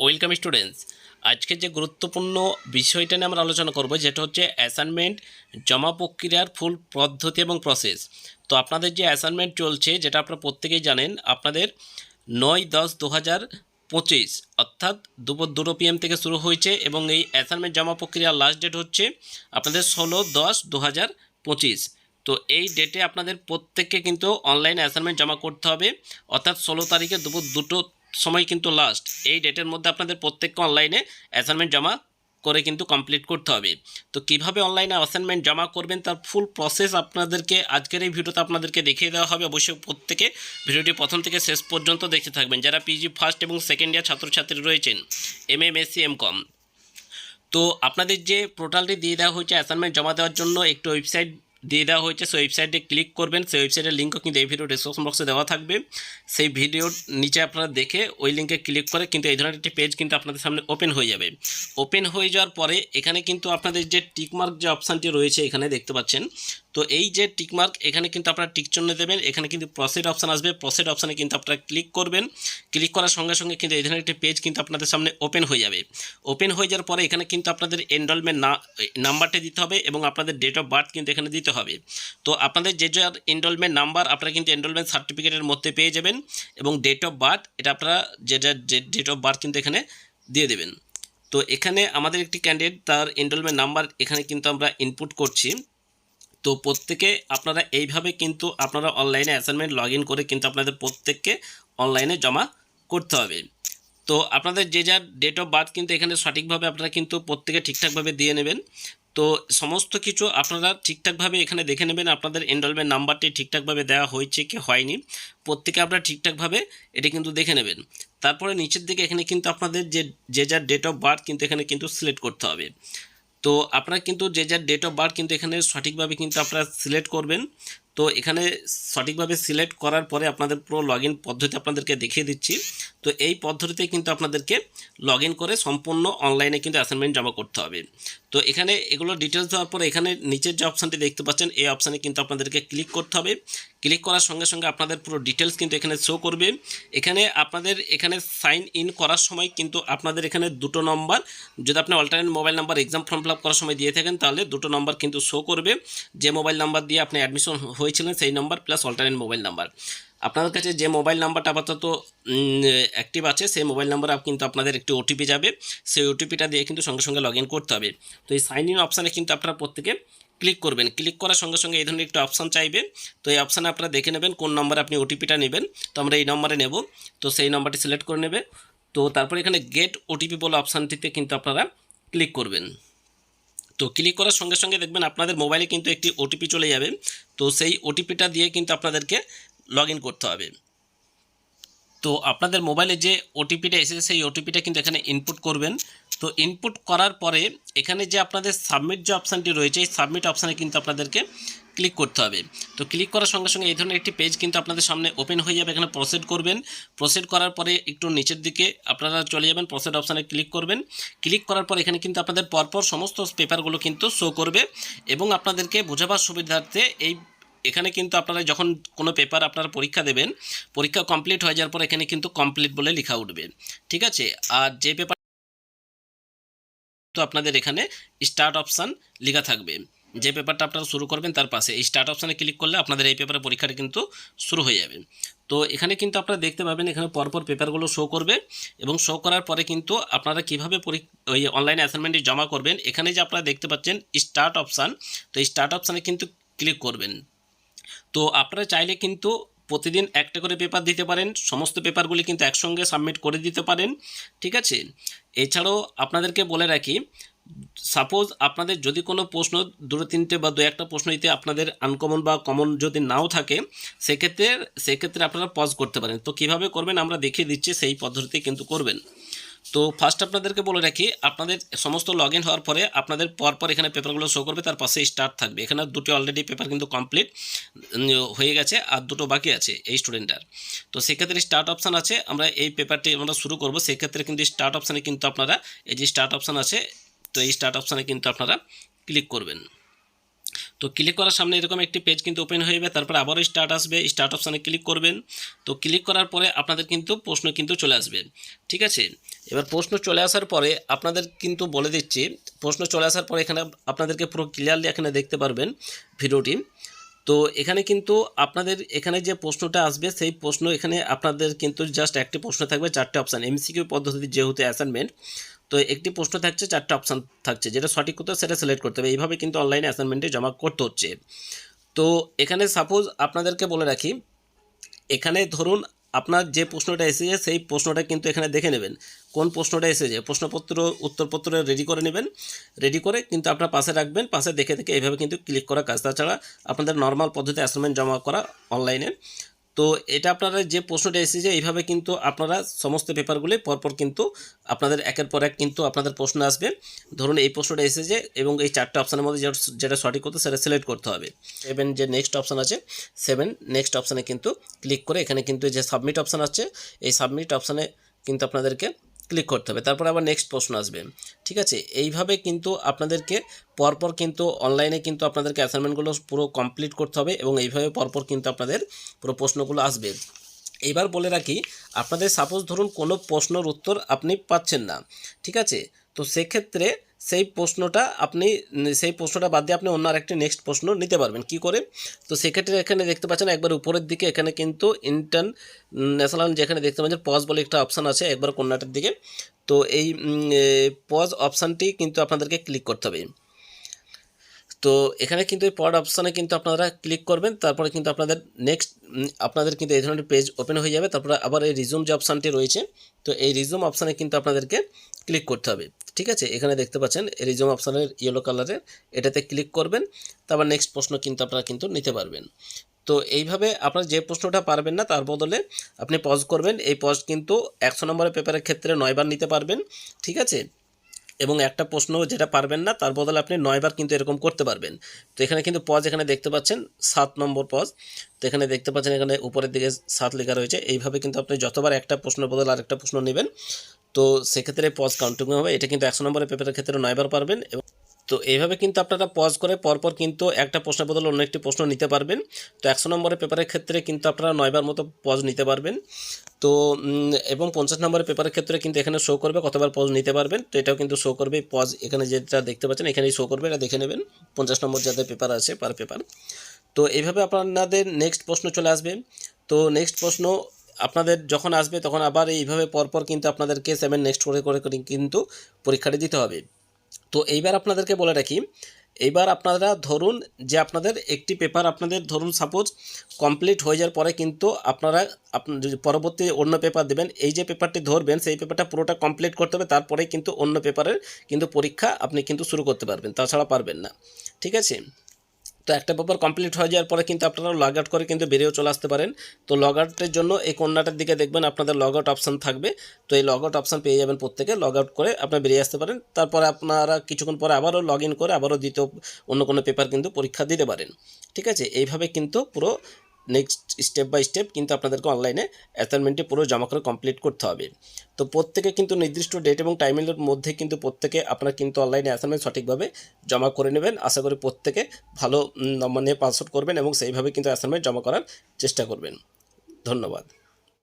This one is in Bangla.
Welcome students. আজকে যে গুরুত্বপূর্ণ বিষয়টা নিয়ে আমরা আলোচনা করব, যেটা হচ্ছে অ্যাসাইনমেন্ট জমা প্রক্রিয়ার ফুল পদ্ধতি এবং প্রসেস তো আপনাদের যে অ্যাসাইনমেন্ট চলছে, যেটা আপনারা প্রত্যেকেই জানেন, আপনাদের নয় দশ দু হাজার পঁচিশ, অর্থাৎ দুপুর দুটো পিএম থেকে শুরু হয়েছে এবং এই অ্যাসাইনমেন্ট জমা প্রক্রিয়ার লাস্ট ডেট হচ্ছে আপনাদের ষোলো দশ দু হাজার পঁচিশ। তো এই ডেটে আপনাদের প্রত্যেককে কিন্তু অনলাইন অ্যাসাইনমেন্ট জমা করতে হবে, অর্থাৎ ষোলো তারিখে দুপুর দুটো সময় কিন্তু লাস্ট এই ডেটের মধ্যে আপনাদের প্রত্যেককে অনলাইনে অ্যাসাইনমেন্ট জমা করে কিন্তু কমপ্লিট করতে হবে। তো কীভাবে অনলাইনে অ্যাসাইনমেন্ট জমা করবেন তার ফুল প্রসেস আপনাদেরকে আজকের এই ভিডিওতে আপনাদেরকে দেখিয়ে দেওয়া হবে। অবশ্যই প্রত্যেকে ভিডিওটি প্রথম থেকে শেষ পর্যন্ত দেখতে থাকবেন। যারা পিজি ফার্স্ট এবং সেকেন্ড ইয়ার ছাত্রছাত্রী রয়েছেন M M Sc M Com তো আপনাদের যে পোর্টালটি দিয়ে দেওয়া হয়েছে অ্যাসাইনমেন্ট জমা দেওয়ার জন্য একটি ওয়েবসাইট দিয়ে দেওয়া হয়েছে, সেই ওয়েবসাইটে ক্লিক করবেন, সেই ওয়েবসাইটের লিঙ্কও কিন্তু এই ভিডিও ডিসক্রিপশন বক্সে দেওয়া থাকবে। সেই ভিডিওর নিচে আপনারা দেখে ওই লিঙ্কে ক্লিক করে কিন্তু এই ধরনের একটি পেজ কিন্তু আপনাদের সামনে ওপেন হয়ে যাবে। ওপেন হয়ে যাওয়ার পরে এখানে কিন্তু আপনাদের যে টিকমার্ক যে অপশানটি রয়েছে, এখানে দেখতে পাচ্ছেন তো এই যে টিকমার্ক এখানে কিন্তু আপনারা টিক চিহ্ন দেবেন, এখানে কিন্তু প্রসেড অপশান আসবে প্রসেড অপশানে কিন্তু আপনারা ক্লিক করবেন ক্লিক করার সঙ্গে সঙ্গে কিন্তু ধরনের একটি পেজ কিন্তু আপনাদের সামনে ওপেন হয়ে যাবে। ওপেন হয়ে যাওয়ার পরে এখানে কিন্তু আপনাদের এনরোলমেন্ট না নাম্বারটা দিতে হবে এবং আপনাদের ডেট অফ বার্থ কিন্তু এখানে দিতে হবে। তো আপনাদের যে যার এনরোলমেন্ট নাম্বার আপনারা কিন্তু এনরোলমেন্ট সার্টিফিকেটের মধ্যে পেয়ে যাবেন এবং ডেট অফ বার্থ এটা আপনারা যে ডেট অফ বার্থ কিন্তু এখানে দিয়ে দেবেন। তো এখানে আমাদের একটি ক্যান্ডিডেট তার এনরোলমেন্ট নাম্বার এখানে কিন্তু আমরা ইনপুট করছি। তো প্রত্যেকে আপনারা এইভাবে কিন্তু আপনারা অনলাইনে অ্যাসাইনমেন্ট লগ করে কিন্তু আপনাদের প্রত্যেককে অনলাইনে জমা করতে হবে। তো আপনাদের যে যার ডেট অফ বার্থ কিন্তু এখানে সঠিকভাবে আপনারা কিন্তু প্রত্যেকে ঠিকঠাকভাবে দিয়ে নেবেন। তো সমস্ত কিছু আপনারা ঠিকঠাকভাবে এখানে দেখে নেবেন, আপনাদের এনরোলমেন্ট নাম্বারটি ঠিকঠাকভাবে দেওয়া হয়েছে কি হয়নি। প্রত্যেকে আপনারা ঠিকঠাকভাবে এটি কিন্তু দেখে নেবেন। তারপরে নিচের দিকে এখানে কিন্তু আপনাদের যে যে যার ডেট অফ বার্থ কিন্তু এখানে কিন্তু সিলেক্ট করতে হবে। তো আপনার কিন্তু যে যার ডেট অফ বার্থ কিন্তু এখানে সঠিকভাবে কিন্তু আপনারা সিলেক্ট করবেন। তো এখানে সঠিকভাবে সিলেক্ট করার পরে আপনাদের পুরো লগ পদ্ধতি আপনাদেরকে দেখিয়ে দিচ্ছি। তো এই পদ্ধতিতে কিন্তু আপনাদেরকে লগ করে সম্পূর্ণ অনলাইনে কিন্তু অ্যাসাইনমেন্ট জমা করতে হবে। তো এখানে এগুলো ডিটেলস দেওয়ার পরে এখানে নিচের যে অপশানটি দেখতে পাচ্ছেন, এই অপশানে কিন্তু আপনাদেরকে ক্লিক করতে হবে। ক্লিক করার সঙ্গে সঙ্গে আপনাদের পুরো ডিটেলস কিন্তু এখানে শো করবে। এখানে আপনাদের এখানে সাইন ইন করার সময় কিন্তু আপনাদের এখানে দুটো নম্বর যদি আপনি alternate mobile number exam form fill করার সময় দিয়ে থাকেন, তাহলে দুটো নম্বর কিন্তু শো করবে। যে মোবাইল নাম্বার দিয়ে আপনি অ্যাডমিশন হয়েছিলেন সেই নম্বর প্লাস অল্টারনেট মোবাইল নাম্বার আপনাদের কাছে যে মোবাইল নাম্বারটা আপাতত অ্যাক্টিভ আছে, সেই মোবাইল নাম্বার কিন্তু আপনাদের একটি ওটিপি যাবে। সেই ওটিপিটা দিয়ে কিন্তু সঙ্গে সঙ্গে লগ ইন করতে হবে। তো এই সাইন ইন অপশানে কিন্তু আপনারা প্রত্যেকে ক্লিক করবেন। ক্লিক করার সঙ্গে সঙ্গে এই ধরনের একটা অপশান চাইবে। তো এই অপশানে আপনারা দেখে নেবেন কোন নম্বরে আপনি ওটিপিটা নেবেন। তো আমরা এই নম্বরে নেব। তো সেই নম্বরটি সিলেক্ট করে নেবে। তো তারপরে এখানে গেট ওটিপি বলে অপশানটিতে কিন্তু আপনারা ক্লিক করবেন। তো ক্লিক করার সঙ্গে সঙ্গে দেখবেন আপনাদের মোবাইলে কিন্তু একটি ওটিপি চলে যাবে। তো সেই ওটিপিটা দিয়ে কিন্তু আপনাদেরকে লগ করতে হবে। তো আপনাদের মোবাইলে যে ওটিপিটা এসেছে, সেই ওটিপিটা কিন্তু এখানে ইনপুট করবেন। তো ইনপুট করার পরে এখানে যে আপনাদের সাবমিট যে অপশানটি রয়েছে, এই সাবমিট অপশানে কিন্তু আপনাদেরকে ক্লিক করতে হবে। তো ক্লিক করার সঙ্গে সঙ্গে এই ধরনের একটি পেজ কিন্তু আপনাদের সামনে ওপেন হয়ে যাবে। এখানে প্রসেড করবেন। প্রসেড করার পরে একটু নিচের দিকে আপনারা চলে যাবেন প্রসেড অপশানে ক্লিক করবেন। ক্লিক করার পর এখানে কিন্তু আপনাদের পরপর সমস্ত পেপারগুলো কিন্তু শো করবে এবং আপনাদেরকে বোঝাবার সুবিধার্থে এই এখানে কিন্তু আপনারা যখন কোনো পেপার আপনারা পরীক্ষা দেবেন, পরীক্ষা কমপ্লিট হয়ে যাওয়ার পর এখানে কিন্তু কমপ্লিট বলে লেখা উঠবে। ঠিক আছে? আর যে পেপার তো আপনাদের এখানে স্টার্ট অপশান লেখা থাকবে। যে পেপারটা আপনারা শুরু করবেন তার পাশে এই স্টার্ট অপশানে ক্লিক করলে আপনাদের এই পেপারের পরীক্ষাটা কিন্তু শুরু হয়ে যাবে। তো এখানে কিন্তু আপনারা দেখতে পাবেন এখানে পরপর পেপারগুলো শো করবে এবং শো করার পরে কিন্তু আপনারা কীভাবে ওই অনলাইন অ্যাসাইনমেন্টটি জমা করবেন, এখানে যে আপনারা দেখতে পাচ্ছেন স্টার্ট অপশান তো এই স্টার্ট অপশানে কিন্তু ক্লিক করবেন। তো আপনারা চাইলে কিন্তু প্রতিদিন একটা করে পেপার দিতে পারেন, সমস্ত পেপারগুলি কিন্তু একসঙ্গে সাবমিট করে দিতে পারেন, ঠিক আছে? এছাড়াও আপনাদেরকে বলে রাখি সাপোজ আপনাদের যদি কোনো প্রশ্ন, দুটো, তিনটে বা দু একটা প্রশ্ন দিতে আপনাদের আনকমন বা কমন যদি নাও থাকে, সেক্ষেত্রে সেক্ষেত্রে আপনারা পজ করতে পারেন। তো কীভাবে করবেন আমরা দেখিয়ে দিচ্ছি, সেই পদ্ধতিতে কিন্তু করবেন। তো ফার্স্ট আপনাদেরকে বলে রাখি, আপনাদের সমস্ত লগ ইন হওয়ার পরে আপনাদের পরপর এখানে পেপারগুলো শো করবে, তার পাশে স্টার্ট থাকবে। এখানে দুটো অলরেডি পেপার কিন্তু কমপ্লিট হয়ে গেছে আর দুটো বাকি আছে এই স্টুডেন্টার তো সেক্ষেত্রে স্টার্ট অপশান আছে, আমরা এই পেপারটি আমরা শুরু করব। সেক্ষেত্রে কিন্তু স্টার্ট অপশানে কিন্তু আপনারা, এই যে স্টার্ট অপশান আছে তো এই স্টার্ট অপশানে কিন্তু আপনারা ক্লিক করবেন। তো ক্লিক করার সামনে এরকম একটি পেজ কিন্তু ওপেন হয়ে যাবে, তারপর আবারও স্টার্ট আসবে স্টার্ট অপশানে ক্লিক করবেন। তো ক্লিক করার পরে আপনাদের কিন্তু প্রশ্ন কিন্তু চলে আসবে, ঠিক আছে? এবার প্রশ্ন চলে আসার পরে আপনাদের কিন্তু বলে দিচ্ছি, প্রশ্ন চলে আসার পরে এখানে আপনাদেরকে পুরো ক্লিয়ারলি এখানে দেখতে পারবেন ভিডিওটি। তো এখানে কিন্তু আপনাদের এখানে যে প্রশ্নটা আসবে, সেই প্রশ্ন এখানে আপনাদের কিন্তু জাস্ট একটি প্রশ্ন থাকবে, চারটে অপশান এমসিকিউ পদ্ধতি যেহেতু অ্যাসাইনমেন্ট তো একটি প্রশ্ন থাকছে, চারটে অপশান থাকছে, যেটা সঠিক হবে সেটা সিলেক্ট করতে হবে। এইভাবে কিন্তু অনলাইনে অ্যাসাইনমেন্টে জমা করতে হচ্ছে। তো এখানে সাপোজ আপনাদেরকে বলে রাখি, এখানে ধরুন আপনার যে প্রশ্নটা এসেছে, সেই প্রশ্নটা কিন্তু এখানে দেখে নেবেন। কোন প্রশ্নটা এসেছে? প্রশ্নপত্র, উত্তরপত্র রেডি করে নেবেন। রেডি করে কিন্তু আপনার পাশে রাখবেন। পাশে দেখে দেখে এইভাবে কিন্তু ক্লিক করা কাজ। তাছাড়া আপনাদের নর্মাল পদ্ধতি অ্যাসাইনমেন্ট জমা করা অনলাইনে তো এটা আপনারা যে প্রশ্নটা এসেছে, এইভাবে কিন্তু আপনারা সমস্ত পেপারগুলি পরপর কিন্তু আপনাদের একের পর এক কিন্তু আপনাদের প্রশ্ন আসবে। ধরুন এই প্রশ্নটা এসেছে এবং এই চারটে অপশানের মধ্যে যেটা- সঠিক করতে সেটা সিলেক্ট করতে হবে। সেভেন যে নেক্সট অপশান আছে সেভেন নেক্সট অপশানে কিন্তু ক্লিক করে এখানে কিন্তু যে সাবমিট অপশান আছে এই সাবমিট অপশানে কিন্তু আপনাদেরকে ক্লিক করতে হবে। তারপর আবার নেক্সট প্রশ্ন আসবে। ঠিক আছে? এইভাবে কিন্তু আপনাদেরকে পরপর কিন্তু অনলাইনে কিন্তু আপনাদেরকে অ্যাসাইনমেন্টগুলো পুরো কমপ্লিট করতে হবে এবং এইভাবে পরপর কিন্তু আপনাদের পুরো প্রশ্নগুলো আসবে। এবার বলে রাখি, আপনাদের সাপোজ ধরুন কোনো প্রশ্নর উত্তর আপনি পাচ্ছেন না। ঠিক আছে? তো সেক্ষেত্রে সেই প্রশ্নটা আপনি, সেই প্রশ্নটা বাদ দিয়ে আপনি অন্য আরেকটি নেক্সট প্রশ্ন নিতে পারবেন। কি করে? তো সেক্ষেত্রে এখানে দেখতে পাচ্ছেন, একবার উপরের দিকে এখানে কিন্তু ইন্টার্ন ন্যাশনাল যেখানে দেখতে পাচ্ছেন পজ বলে একটা অপশান আছে একবার কন্যাটার দিকে। তো এই পজ অপশানটি কিন্তু আপনাদেরকে ক্লিক করতে হবে। তো এখানে কিন্তু এই পড অপশানে কিন্তু আপনারা ক্লিক করবেন, তারপরে কিন্তু আপনাদের নেক্সট আপনাদের কিন্তু এই ধরনের পেজ ওপেন হয়ে যাবে, তারপরে আবার এই রিজুম যে অপশানটি রয়েছে, তো এই রিজুম অপশানে কিন্তু আপনাদেরকে ক্লিক করতে হবে। ঠিক আছে? এখানে দেখতে পাচ্ছেন রিজুম অপশানের ইয়েলো কালারের এটাতে ক্লিক করবেন, তারপর নেক্সট প্রশ্ন কিন্তু আপনারা কিন্তু নিতে পারবেন। তো এইভাবে আপনার যে প্রশ্নটা পারবেন না, তার বদলে আপনি পজ করবেন, এই পজ কিন্তু একশো নম্বরের পেপারের ক্ষেত্রে নয়বার নিতে পারবেন, ঠিক আছে? এবং একটা প্রশ্ন যেটা পারবেন না, তার বদলে আপনি নয়বার কিন্তু এরকম করতে পারবেন। তো এখানে কিন্তু পজ এখানে দেখতে পাচ্ছেন, সাত নম্বর পজ তো এখানে দেখতে পাচ্ছেন এখানে উপরের দিকে সাত লেখা রয়েছে, এইভাবে কিন্তু আপনি যতবার একটা প্রশ্নের বদলে আরেকটা প্রশ্ন নেবেন তো সেক্ষেত্রে পজ কাউন্টিং হবে। এটা কিন্তু একশো নম্বরের পেপারের ক্ষেত্রে নয়বার পারবেন এবং তো এইভাবে কিন্তু আপনারা পজ করে পরপর কিন্তু একটা প্রশ্নের বদলে অন্য একটি প্রশ্ন নিতে পারবেন। তো একশো নম্বরের পেপারের ক্ষেত্রে কিন্তু আপনারা নয়বার মতো পজ নিতে পারবেন। তো এবং পঞ্চাশ নম্বরের পেপারের ক্ষেত্রে কিন্তু এখানে শো করবে, কতবার পজ নিতে পারবেন। তো এটাও কিন্তু শো করবে। পজ এখানে যেটা দেখতে পাচ্ছেন, এখানেই শো করবে। এটা দেখে নেবেন, পঞ্চাশ নম্বর যাদের পেপার আছে পার পেপার তো এইভাবে আপনাদের নেক্সট প্রশ্ন চলে আসবে। তো নেক্সট প্রশ্ন আপনাদের যখন আসবে, তখন আবার এইভাবে পরপর কিন্তু আপনাদেরকে সেভেন নেক্সট করে করে কিন্তু পরীক্ষাটি দিতে হবে। তো এইবার আপনাদেরকে বলে রাখি, এইবার আপনারা ধরুন যে আপনাদের একটি পেপার আপনাদের ধরুন সাপোজ কমপ্লিট হয়ে যাওয়ার পরে কিন্তু আপনারা আপনার পরবর্তী অন্য পেপার দেবেন। এই যে পেপারটি ধরবেন, সেই পেপারটা পুরোটা কমপ্লিট করতে হবে তারপরে কিন্তু অন্য পেপারের কিন্তু পরীক্ষা আপনি কিন্তু শুরু করতে পারবেন, তাছাড়া পারবেন না। ঠিক আছে? তো একটা পেপার কমপ্লিট হয়ে যাওয়ার পরে কিন্তু আপনারা লগ আউট করে কিন্তু বেরিয়েও চলে আসতে পারেন। তো লগ আউটের জন্য এই কন্যাটার দিকে দেখবেন আপনাদের লগ আউট অপশান থাকবে। তো এই লগ আউট অপশান পেয়ে যাবেন প্রত্যেকে। লগ আউট করে আপনারা বেরিয়ে আসতে পারেন। তারপরে আপনারা কিছুক্ষণ পরে আবারও লগ ইন করে আবারও দ্বিতীয় অন্য কোনো পেপার কিন্তু পরীক্ষা দিতে পারেন। ঠিক আছে? এইভাবে কিন্তু পুরো নেক্সট স্টেপ বাই স্টেপ কিন্তু আপনাদেরকে অনলাইনে অ্যাসাইনমেন্টটি পুরো জমা করে কমপ্লিট করতে হবে। তো প্রত্যেকে কিন্তু নির্দিষ্ট ডেট এবং টাইমের মধ্যে কিন্তু প্রত্যেকে আপনারা কিন্তু অনলাইনে অ্যাসাইনমেন্ট সঠিকভাবে জমা করে নেবেন। আশা করি প্রত্যেকে ভালো নম্বর নিয়ে পাস আউট করবেন এবং সেইভাবে কিন্তু অ্যাসাইনমেন্ট জমা করার চেষ্টা করবেন। ধন্যবাদ।